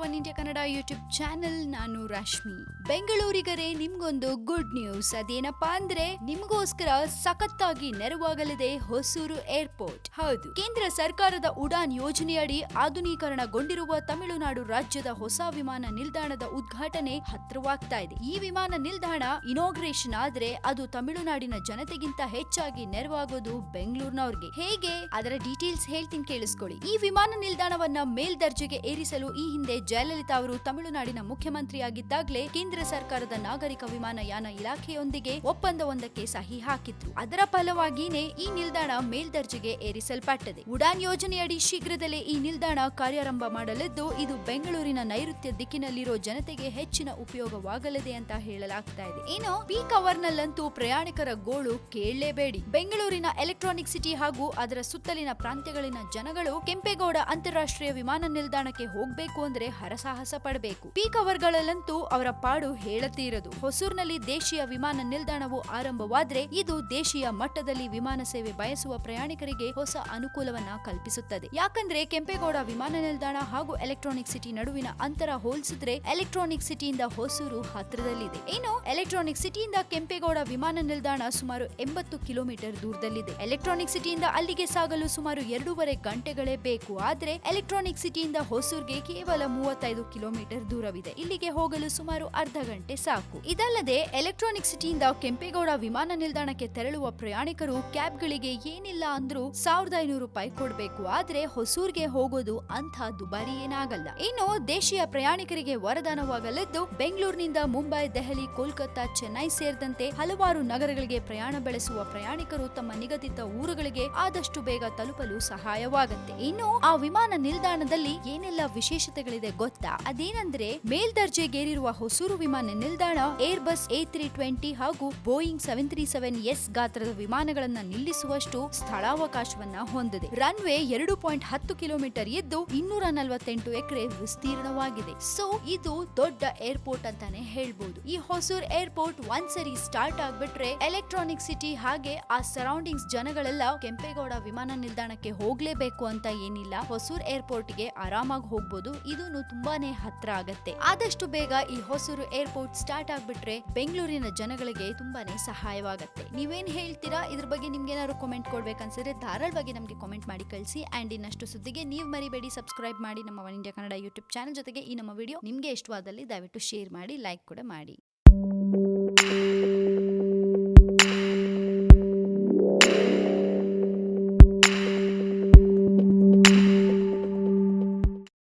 One India Kannada YouTube channel, ನಾನು ರಶ್ಮಿ. ಬೆಂಗಳೂರಿಗರೇ ನಿಮ್ಗೊಂದು good news ಅದೇನಪ್ಪಾ ಅಂದ್ರೆ, ನಿಮ್ಗೋಸ್ಕರ ಸಖತ್ತಾಗಿ ನೆರವಾಗಲಿದೆ ಹೊಸೂರು ಏರ್ಪೋರ್ಟ್ ಹೌದು. ಕೇಂದ್ರ ಸರ್ಕಾರದ ಉಡಾನ್ ಯೋಜನೆಯಡಿ ಆಧುನೀಕರಣಗೊಂಡಿರುವ ತಮಿಳುನಾಡು ರಾಜ್ಯದ ಹೊಸ ವಿಮಾನ ನಿಲ್ದಾಣದ ಉದ್ಘಾಟನೆ ಹತ್ರವಾಗ್ತಾ ಇದೆ. ಈ ವಿಮಾನ ನಿಲ್ದಾಣ ಇನಾಗ್ರೇಷನ್ ಆದ್ರೆ ಅದು ತಮಿಳುನಾಡಿನ ಜನತೆಗಿಂತ ಹೆಚ್ಚಾಗಿ ನೆರವಾಗೋದು ಬೆಂಗಳೂರಿನವ್ರಿಗೆ. ಹೇಗೆ? ಅದರ ಡೀಟೇಲ್ಸ್ ಹೇಳ್ತೀನಿ ಕೇಳಿಸ್ಕೊಳ್ಳಿ. ಈ ವಿಮಾನ ನಿಲ್ದಾಣವನ್ನ ಮೇಲ್ದರ್ಜೆಗೆ ಏರಿಸಲು ಈ ಹಿಂದೆ ಜಯಲಲಿತಾ ಅವರು ತಮಿಳುನಾಡಿನ ಮುಖ್ಯಮಂತ್ರಿಯಾಗಿದ್ದಾಗಲೇ ಕೇಂದ್ರ ಸರ್ಕಾರದ ನಾಗರಿಕ ವಿಮಾನಯಾನ ಇಲಾಖೆಯೊಂದಿಗೆ ಒಪ್ಪಂದವೊಂದಕ್ಕೆ ಸಹಿ ಹಾಕಿದ್ರು. ಅದರ ಫಲವಾಗಿಯೇ ಈ ನಿಲ್ದಾಣ ಮೇಲ್ದರ್ಜೆಗೆ ಏರಿಸಲ್ಪಟ್ಟದೆ. ಉಡಾನ್ ಯೋಜನೆಯಡಿ ಶೀಘ್ರದಲ್ಲೇ ಈ ನಿಲ್ದಾಣ ಕಾರ್ಯಾರಂಭ ಮಾಡಲಿದ್ದು, ಇದು ಬೆಂಗಳೂರಿನ ನೈಋತ್ಯ ದಿಕ್ಕಿನಲ್ಲಿರೋ ಜನತೆಗೆ ಹೆಚ್ಚಿನ ಉಪಯೋಗವಾಗಲಿದೆ ಅಂತ ಹೇಳಲಾಗ್ತಾ ಇದೆ. ಇನ್ನು ಪೀಕ್ ಅವರ್ ನಲ್ಲಂತೂ ಪ್ರಯಾಣಿಕರ ಗೋಳು ಕೇಳಲೇಬೇಡಿ. ಬೆಂಗಳೂರಿನ ಎಲೆಕ್ಟ್ರಾನಿಕ್ ಸಿಟಿ ಹಾಗೂ ಅದರ ಸುತ್ತಲಿನ ಪ್ರಾಂತ್ಯಗಳಿನ ಜನಗಳು ಕೆಂಪೇಗೌಡ ಅಂತಾರಾಷ್ಟ್ರೀಯ ವಿಮಾನ ನಿಲ್ದಾಣಕ್ಕೆ ಹೋಗಬೇಕು ಅಂದ್ರೆ ಹರಸಾಹಸ ಪಡಬೇಕು. ಪೀಕ್ ಅವರ್ಗಳಲ್ಲಂತೂ ಅವರ ಪಾಡು ಹೇಳತೀರದು. ಹೊಸೂರಿನಲ್ಲಿ ದೇಶೀಯ ವಿಮಾನ ನಿಲ್ದಾಣವು ಆರಂಭವಾದ್ರೆ ಇದು ದೇಶೀಯ ಮಟ್ಟದಲ್ಲಿ ವಿಮಾನ ಸೇವೆ ಬಯಸುವ ಪ್ರಯಾಣಿಕರಿಗೆ ಹೊಸ ಅನುಕೂಲವನ್ನ ಕಲ್ಪಿಸುತ್ತದೆ. ಯಾಕಂದ್ರೆ ಕೆಂಪೇಗೌಡ ವಿಮಾನ ನಿಲ್ದಾಣ ಹಾಗೂ ಎಲೆಕ್ಟ್ರಾನಿಕ್ ಸಿಟಿ ನಡುವಿನ ಅಂತರ ಹೋಲಿಸಿದ್ರೆ ಎಲೆಕ್ಟ್ರಾನಿಕ್ ಸಿಟಿಯಿಂದ ಹೊಸೂರು ಹತ್ತಿರದಲ್ಲಿದೆ. ಇನ್ನು ಎಲೆಕ್ಟ್ರಾನಿಕ್ ಸಿಟಿಯಿಂದ ಕೆಂಪೇಗೌಡ ವಿಮಾನ ನಿಲ್ದಾಣ ಸುಮಾರು ಎಂಬತ್ತು ಕಿಲೋಮೀಟರ್ ದೂರದಲ್ಲಿದೆ. ಎಲೆಕ್ಟ್ರಾನಿಕ್ ಸಿಟಿಯಿಂದ ಅಲ್ಲಿಗೆ ಸಾಗಲು ಸುಮಾರು ಎರಡೂವರೆ ಗಂಟೆಗಳೇ ಬೇಕು. ಆದ್ರೆ ಎಲೆಕ್ಟ್ರಾನಿಕ್ ಸಿಟಿಯಿಂದ ಹೊಸೂರ್ಗೆ ಕೇವಲ ಮೂವತ್ತೈದು ಕಿಲೋಮೀಟರ್ ದೂರವಿದೆ. ಇಲ್ಲಿಗೆ ಹೋಗಲು ಸುಮಾರು ಅರ್ಧ ಗಂಟೆ ಸಾಕು. ಇದಲ್ಲದೆ ಎಲೆಕ್ಟ್ರಾನಿಕ್ ಸಿಟಿಯಿಂದ ಕೆಂಪೇಗೌಡ ವಿಮಾನ ನಿಲ್ದಾಣಕ್ಕೆ ತೆರಳುವ ಪ್ರಯಾಣಿಕರು ಕ್ಯಾಬ್ಗಳಿಗೆ ಏನಿಲ್ಲ ಅಂದ್ರೂ ಸಾವಿರದ ಐನೂರು ರೂಪಾಯಿ ಕೊಡಬೇಕು. ಆದ್ರೆ ಹೊಸೂರ್ಗೆ ಹೋಗೋದು ಅಂಥ ದುಬಾರಿ ಏನಾಗಲ್ಲ. ಇನ್ನು ದೇಶೀಯ ಪ್ರಯಾಣಿಕರಿಗೆ ವರದಾನವಾಗಲಿದ್ದು ಬೆಂಗಳೂರಿನಿಂದ ಮುಂಬೈ, ದೆಹಲಿ, ಕೋಲ್ಕತ್ತಾ, ಚೆನ್ನೈ ಸೇರಿದಂತೆ ಹಲವಾರು ನಗರಗಳಿಗೆ ಪ್ರಯಾಣ ಬೆಳೆಸುವ ಪ್ರಯಾಣಿಕರು ತಮ್ಮ ನಿಗದಿತ ಊರುಗಳಿಗೆ ಆದಷ್ಟು ಬೇಗ ತಲುಪಲು ಸಹಾಯವಾಗುತ್ತೆ. ಇನ್ನು ಆ ವಿಮಾನ ನಿಲ್ದಾಣದಲ್ಲಿ ಏನೆಲ್ಲ ವಿಶೇಷತೆಗಳಿದೆ ಗೊತ್ತಾ? ಅದೇನಂದ್ರೆ ಮೇಲ್ದರ್ಜೆಗೇರಿರುವ ಹೊಸೂರು ವಿಮಾನ ನಿಲ್ದಾಣ Airbus A three twenty ಹಾಗೂ Boeing seven three seven S ಗಾತ್ರದ ವಿಮಾನಗಳನ್ನ ನಿಲ್ಲಿಸುವಷ್ಟು ಸ್ಥಳಾವಕಾಶವನ್ನ ಹೊಂದಿದೆ. ರನ್ವೇ ಎರಡು ಪಾಯಿಂಟ್ ಹತ್ತು ಕಿಲೋಮೀಟರ್ ಇದ್ದು ಇನ್ನೂರ ನಲವತ್ತೆಂಟು ಎಕರೆ ವಿಸ್ತೀರ್ಣವಾಗಿದೆ. ಸೊ, ಇದು ದೊಡ್ಡ ಏರ್ಪೋರ್ಟ್ ಅಂತಾನೆ ಹೇಳ್ಬೋದು. ಈ ಹೊಸೂರ್ ಏರ್ಪೋರ್ಟ್ ಒಂದ್ಸರಿ ಸ್ಟಾರ್ಟ್ ಆಗ್ಬಿಟ್ರೆ ಎಲೆಕ್ಟ್ರಾನಿಕ್ ಸಿಟಿ ಹಾಗೆ ಆ ಸರೌಂಡಿಂಗ್ಸ್ ಜನಗಳೆಲ್ಲ ಕೆಂಪೇಗೌಡ ವಿಮಾನ ನಿಲ್ದಾಣಕ್ಕೆ ಹೋಗ್ಲೇಬೇಕು ಅಂತ ಏನಿಲ್ಲ. ಹೊಸೂರ್ ಏರ್ಪೋರ್ಟ್ಗೆ ಆರಾಮಾಗಿ ಹೋಗ್ಬೋದು. ಇದೂನು ತುಂಬಾನೇ ಹತ್ರ ಆಗತ್ತೆ. ಆದಷ್ಟು ಬೇಗ ಈ ಹೊಸೂರು ಏರ್ಪೋರ್ಟ್ ಸ್ಟಾರ್ಟ್ ಆಗ್ಬಿಟ್ರೆ ಬೆಂಗಳೂರಿನ ಜನಗಳಿಗೆ ತುಂಬಾನೇ ಸಹಾಯವಾಗತ್ತೆ. ನೀವೇನ್ ಹೇಳ್ತೀರಾ? ಇದ್ರ ಬಗ್ಗೆ ನಿಮ್ಗೆ ಏನಾದ್ರು ಕಾಮೆಂಟ್ ಕೊಡ್ಬೇಕನ್ಸಿದ್ರೆ ಧಾರಾಳವಾಗಿ ನಮಗೆ ಕಾಮೆಂಟ್ ಮಾಡಿ ಕಳಿಸಿ. ಅಂಡ್ ಇನ್ನಷ್ಟು ಸುದ್ದಿಗೆ ನೀವು ಮರಿಬೇಡಿ. ಸಬ್ಸ್ಕ್ರೈಬ್ ಮಾಡಿ ನಮ್ಮ One India Kannada YouTube channel ಜೊತೆಗೆ ಈ ನಮ್ಮ ವಿಡಿಯೋ ನಿಮ್ಗೆ ಇಷ್ಟವಾದಲ್ಲಿ ದಯವಿಟ್ಟು ಶೇರ್ ಮಾಡಿ ಲೈಕ್ ಕೂಡ ಮಾಡಿ.